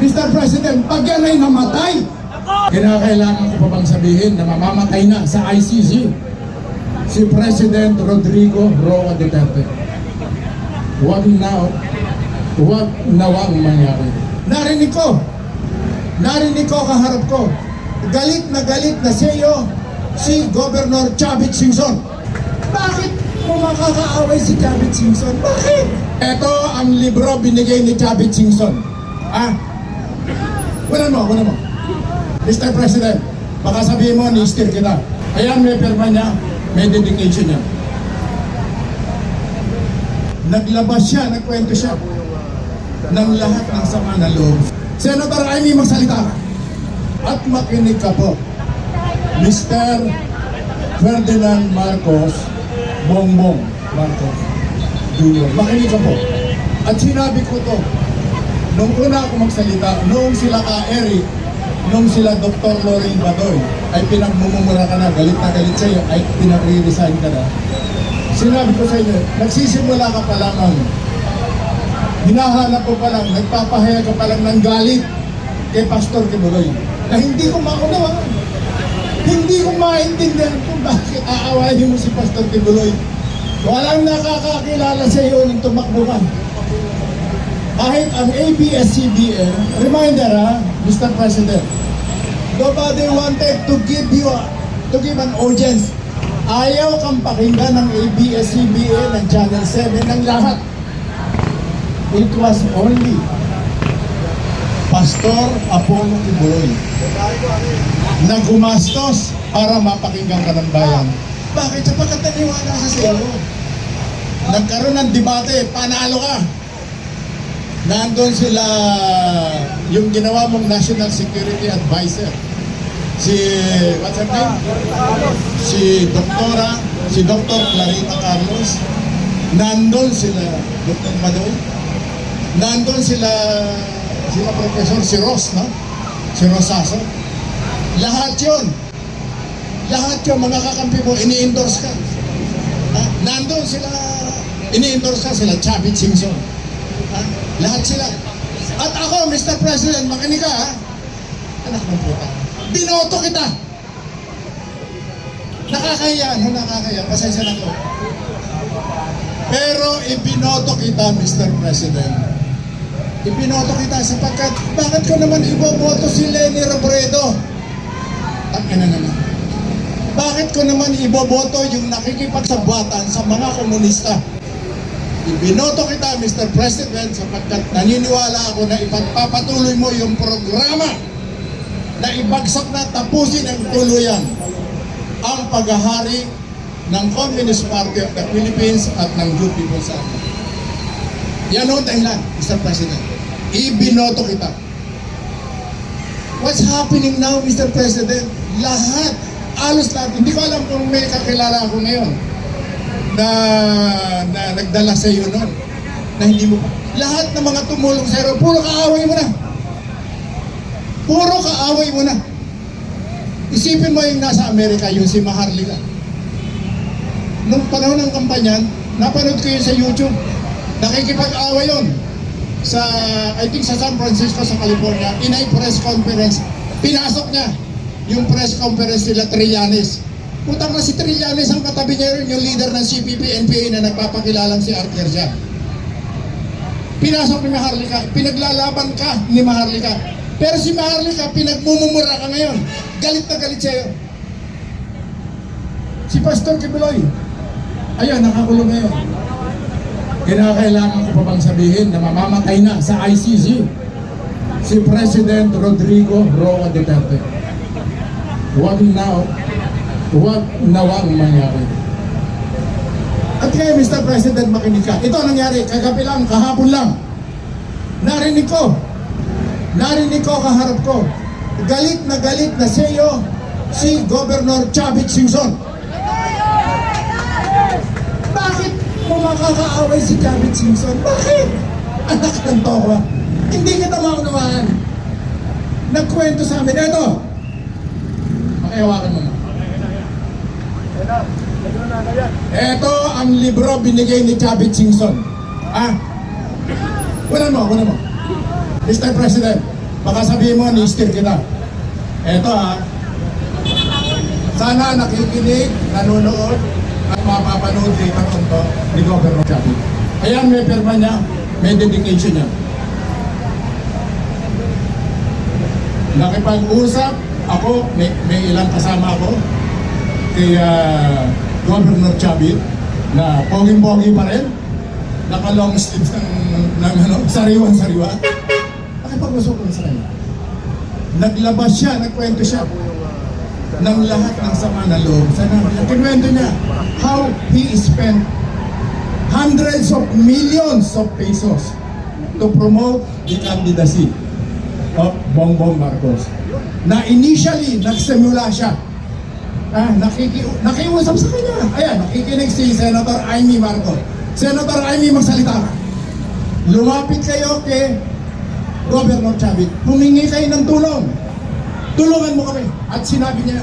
Mr. President, pag yan ay namatay, kinakailangan ko pa bang sabihin na mamamatay na sa ICC si President Rodrigo Roa Duterte. Huwag na, huwag nawang mangyari. Narinig ko, narinig ko kaharap ko, galit na galit na sa iyo si Governor Chavit Singson. Bakit mo makakaaway si Chavit Singson? Bakit? Ito ang libro binigay ni Chavit Singson. Ah, wala mo, wala mo. Mr. President, baka sabihin mo, ni-steer kita. Ayan, may pirma niya, may dedication niya. Naglabas siya, nagkwento siya ng lahat ng sama na loob. Senator Amy, magsalita. At makinig ka po. Mr. Ferdinand Marcos, Bongbong Marcos Jr. Makinig ka po. At sinabi ko to, nung una ako magsalita, noong sila ka Eric, nung sila Dr. Lorraine Badoy, ay pinagmumura ka na, galit na galit sa'yo, ay pinag-resign ka na. Sinabi ko sa inyo, nagsisimula ka pa lamang, hinahanap ko pa lang, nagpapahaya ka pa lang ng galit kay Pastor Kibuloy na hindi ko maunawaan. Hindi ko maintindihan kung bakit aawahin mo si Pastor Kibuloy. Walang nakakakilala sa iyo nung tumakbo. Kahit ang ABS-CBN, reminder ha, Mr. President, nobody wanted to give you, a, to give an audience. Ayaw kang pakinggan ng ABS-CBN, ng Channel 7, ng lahat. It was only Pastor Apollo Tiburoy na gumastos para mapakinggan ka ng bayan. Bakit? Sapagkat naniwala sa iyo. Nagkaroon ng debate, panalo ka. Nandun sila, yung ginawa mong National Security Advisor, si, what's her name? Si Doktora, si Dr. Clarita Carlos, nandun sila, Dr. Madoy, nandun sila, sila Professor, si Ross, no? Si Rosaso. Lahat yon lahat yung mga kakampi mo, ini-endorse ka. Ha? Nandun sila, ini-endorse ka sila, Chavit Singson. Ha? Lahat sila. At ako, Mr. President, makinig ka, ha? Anak ng puta. Binoto kita. Nakakahiya, ano nakakahiya? Pasensya na ko. Pero ibinoto kita, Mr. President. Ibinoto kita sapagkat bakit ko naman iboboto si Lenny Robredo? Ang ina naman. Bakit ko naman iboboto yung nakikipagsabwatan sa mga komunista? Ibinoto kita, Mr. President, sapagkat naniniwala ako na ipagpapatuloy mo yung programa na ibagsak na tapusin ang tuluyan ang paghahari ng Communist Party of the Philippines at ng Good People's Army. Yan ang dahilan, Mr. President. Ibinoto kita. What's happening now, Mr. President? Lahat, alos lahat. Hindi ko alam kung may kakilala ako ngayon na, na nagdala sa iyo noon. Na hindi mo Lahat ng mga tumulong sa iyo, puro kaaway mo na. Puro kaaway mo na. Isipin mo yung nasa Amerika, yung si Maharlika. Nung panahon ng kampanyan, napanood ko yun sa YouTube. Nakikipag-away yun sa, I think sa San Francisco, sa California, in a press conference, pinasok niya yung press conference nila Trillanes. Putang na si Trillanes ang katabi niya rin, yung leader ng CPP, NPA na nagpapakilalang si Art Garcia. Pinasok ni Maharlika, pinaglalaban ka ni Maharlika. Pero si Maharlika, pinagmumumura ka ngayon. Galit na galit sa'yo. Si Pastor Kibuloy, ayun, nakakulong ngayon. Kinakailangan ko pa bang sabihin na mamamatay na sa ICC si President Rodrigo Roa Duterte. Huwag na, huwag nawang mangyari. At kaya Mr. President, makinig ka. Ito ang nangyari, kagabi lang, kahapon lang. Narinig ko, narinig ko kaharap ko. Galit na galit na sa iyo si Governor Chavit Singson. Bakit mo makakaaway si Chavit Singson? Bakit? Anak ng toko. Hindi kita maunawaan. Nagkwento sa amin. Ito. Pakihawakan mo na. Ito ang libro binigay ni Chavit Singson. Ah, wala mo, wala mo. Mr. President, Baka sabihin mo, ni-steer kita. Eto ha, sana nakikinig, nanonood, at mapapanood later on to ni Governor Chabi. Ayan, may pirma niya, may dedication niya. Nakipag-usap ako, may, may ilang kasama ako kay ah, Governor Chabi na poging-pogi pa rin. Naka-long sleeves ng, ng ano, sariwan-sariwa. Nakipag-usap ko sa kanya. Naglabas siya, nagkwento siya ng lahat ng sama na loob sa namin. Kinwento niya how he spent hundreds of millions of pesos to promote the candidacy of Bongbong Marcos. Na initially, nagsimula siya. Ah, nakiki nakiusap sa kanya. Ayan, nakikinig si Senator Amy Marcos. Senator Amy, magsalita ka. Lumapit kayo kay Governor Chavit. Humingi kayo ng tulong. Tulungan mo kami. At sinabi niya,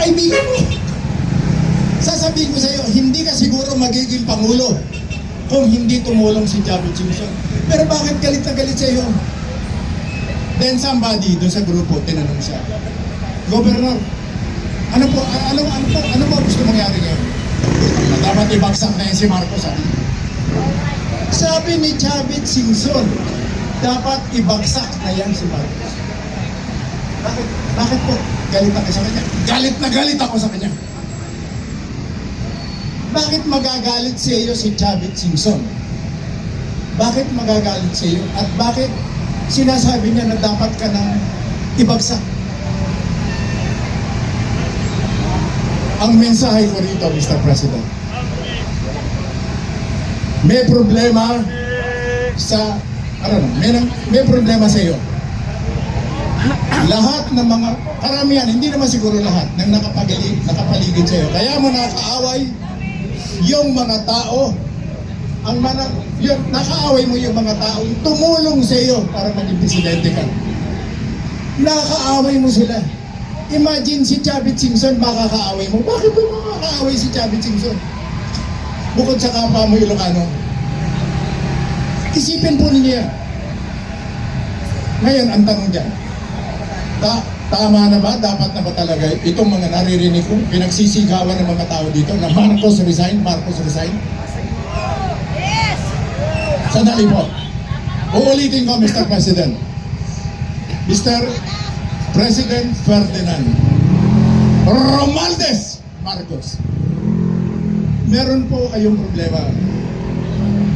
kaibigan mo, sasabihin ko sa iyo, hindi ka siguro magiging pangulo kung hindi tumulong si Javid Simpson. Pero bakit galit na galit sa iyo? Then somebody doon sa grupo, tinanong siya, Governor, ano po, ano, ano po, ano po gusto mangyari ngayon? Dapat ibagsak na yan si Marcos, sabi. Sabi ni Javid Simpson, dapat ibagsak na yan si Marcos. Bakit? Bakit po? Galit ako sa kanya. Galit na galit ako sa kanya. Bakit magagalit sa iyo si Javid Simpson? Bakit magagalit sa iyo? At bakit sinasabi niya na dapat ka nang ibagsak? Ang mensahe ko rito, Mr. President, may problema sa, ano may, nang- may problema sa iyo. Lahat ng mga, karamihan, hindi naman siguro lahat, ng nakapaligid, nakapaligid sa iyo. Kaya mo nakaaway yung mga tao, ang mga, yung, nakaaway mo yung mga tao, tumulong sa iyo para maging presidente ka. Nakaaway mo sila. Imagine si Chavit Simpson makakaaway mo. Bakit mo makakaaway si Chavit Simpson? Bukod sa kapwa mo Ilocano. Isipin po ninyo yan. Ngayon, ang tanong dyan, ta tama na ba? Dapat na ba talaga itong mga naririnig ko, pinagsisigawan ng mga tao dito na Marcos resign, Marcos resign? Sandali po. Uulitin ko, Mr. President. Mr. President Ferdinand Romualdez Marcos. Meron po kayong problema.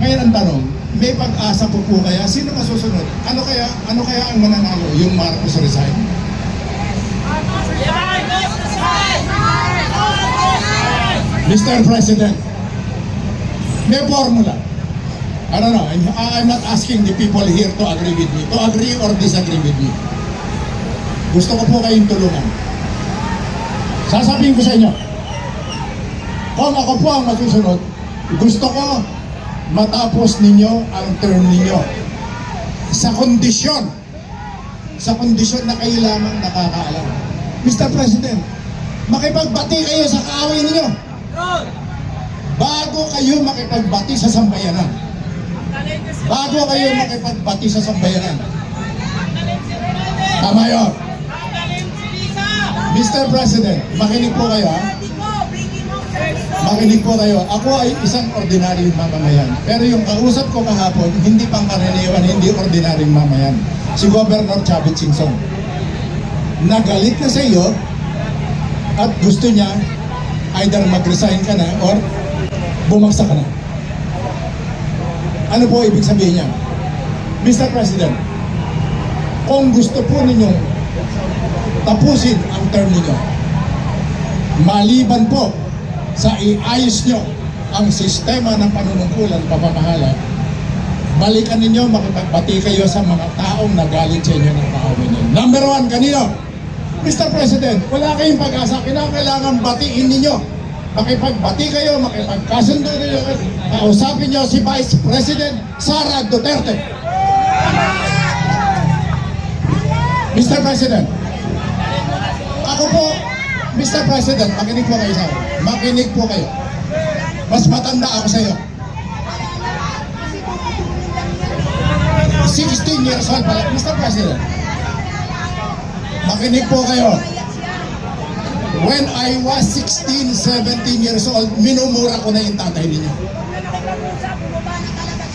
Ngayon ang tanong, may pag-asa po po kaya? Sino masusunod? Ano kaya, ano kaya ang mananalo? Yung Marcos resign? Mr. President, may formula. I don't know, I'm, I'm not asking the people here to agree with me, to agree or disagree with me. Gusto ko po kayong tulungan. Sasabihin ko sa inyo, kung ako po ang masusunod, gusto ko matapos ninyo ang term ninyo sa kondisyon, sa kondisyon na kayo lamang nakakaalam. Mr. President, makipagbati kayo sa kaaway ninyo bago kayo makipagbati sa sambayanan. Bago kayo makipagbati sa sambayanan. Tama yun. Mr. President, makinig po kayo. Makinig po kayo. Ako ay isang ordinaryong mamamayan. Pero yung kausap ko kahapon, hindi pangkaraniwan, hindi ordinaryong mamayan. Si Governor Chavit Singson. Nagalit na sa iyo at gusto niya either mag-resign ka na or bumagsak ka na. Ano po ibig sabihin niya? Mr. President, kung gusto po ninyong tapusin ang term ninyo, maliban po sa iayos nyo ang sistema ng panunungkulan pamamahala, balikan ninyo, makipagbati kayo sa mga taong nagalit sa inyo ng kaawin ninyo. Number one, kanino? Mr. President, wala kayong pag-asa, kinakailangan batiin ninyo. Makipagbati kayo, makipagkasundo ninyo, kausapin nyo si Vice President Sara Duterte. Mr. President, ako po, Mr. President, makinig po kayo sa akin. Makinig po kayo. Mas matanda ako sa iyo. 16 years old pala. Mr. President, makinig po kayo. When I was 16, 17 years old, minumura ko na yung tatay ninyo.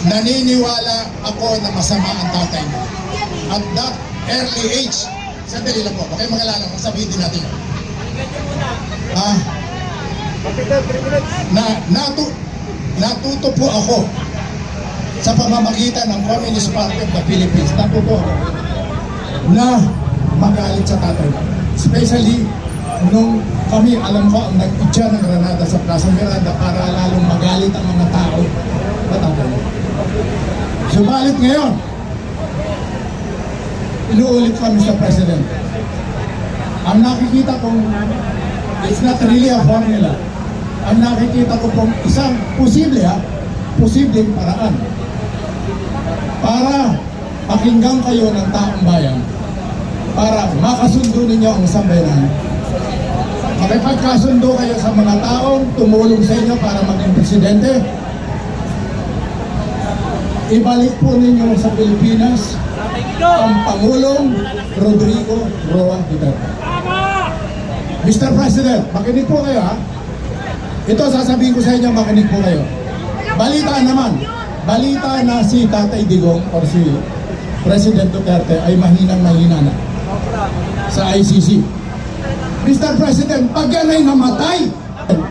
Naniniwala ako na masama ang tatay mo. At that early age, sandali lang po, baka yung mga lalang, sabihin din natin. Ah, na natu, natuto po ako sa pamamagitan ng Communist Party of the Philippines. Natuto ako na magalit sa tatay. Especially nung kami, alam ko, ang nag-itya ng Granada sa Plaza Miranda para lalong magalit ang mga tao tatay. Subalit ngayon, inuulit ko, Mr. President, ang nakikita kong it's not really a formula. Ang nakikita ko pong isang posible ha, posibleng paraan para pakinggan kayo ng taong bayan para makasundo ninyo ang sambayanan. Makipagkasundo kayo sa mga taong tumulong sa inyo para maging presidente. Ibalik po ninyo sa Pilipinas ang Pangulong Rodrigo Roa Duterte. Mr. President, makinig po kayo ha. Ito sasabihin ko sa inyo, makinig po kayo. Balita naman, balita na si Tatay Digong or si President Duterte ay mahinang mahina na sa ICC. Mr. President, pag yan ay namatay,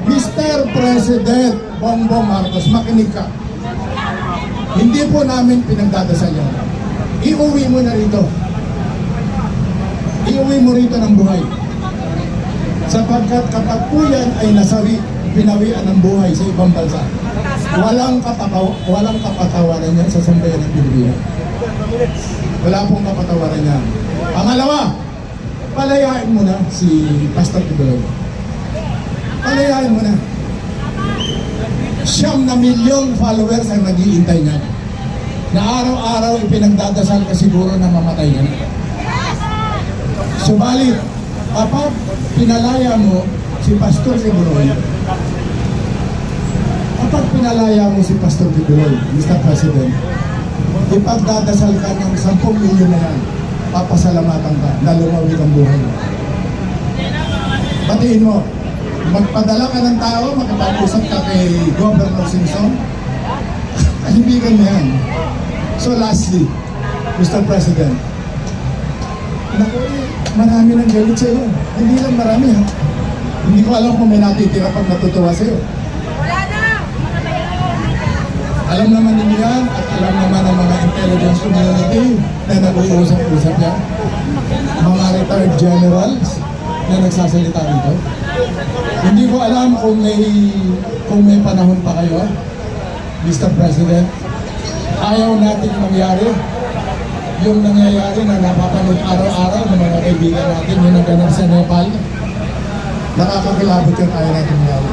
Mr. President Bongbong Marcos, makinig ka. Hindi po namin pinagdadasal yan. Iuwi mo na rito. Iuwi mo rito ng buhay. Sapagkat kapag po yan ay nasawi, pinawian ng buhay sa ibang bansa, walang, kapataw walang kapatawaran yan sa sambayan ng Pilipinas. Wala pong kapatawaran yan. Pangalawa, palayain mo na si Pastor Tibuloy. Palayain mo na. Siyam na milyong followers ang nag-iintay niya. Na araw-araw ipinagdadasal ka siguro na mamatay ka na. Subalit, kapag pinalaya mo si Pastor Tibuloy, kapag pinalaya mo si Pastor Tibuloy, Mr. President, ipagdadasal ka ng 10 milyon na yan, papasalamatan ka na lumawit ang buhay mo. Batiin mo, magpadala ka ng tao, makapag-usap ka kay Governor Simpson, kahibigan mo yan. So lastly, Mr. President, naku, eh, marami nang galit sa iyo. Hindi lang marami ha. Hindi ko alam kung may natitira pag natutuwa sa iyo. Wala na! Alam naman ninyo yan at alam naman ng mga intelligence community na nag-uusap-usap yan. Mga retired generals na nagsasalita rito. Hindi ko alam kung may kung may panahon pa kayo, Mr. President. Ayaw natin mangyari yung nangyayari na napapanood araw-araw ng mga kaibigan natin yung naganap sa Nepal. Nakakakilabot yung ayaw natin mangyari.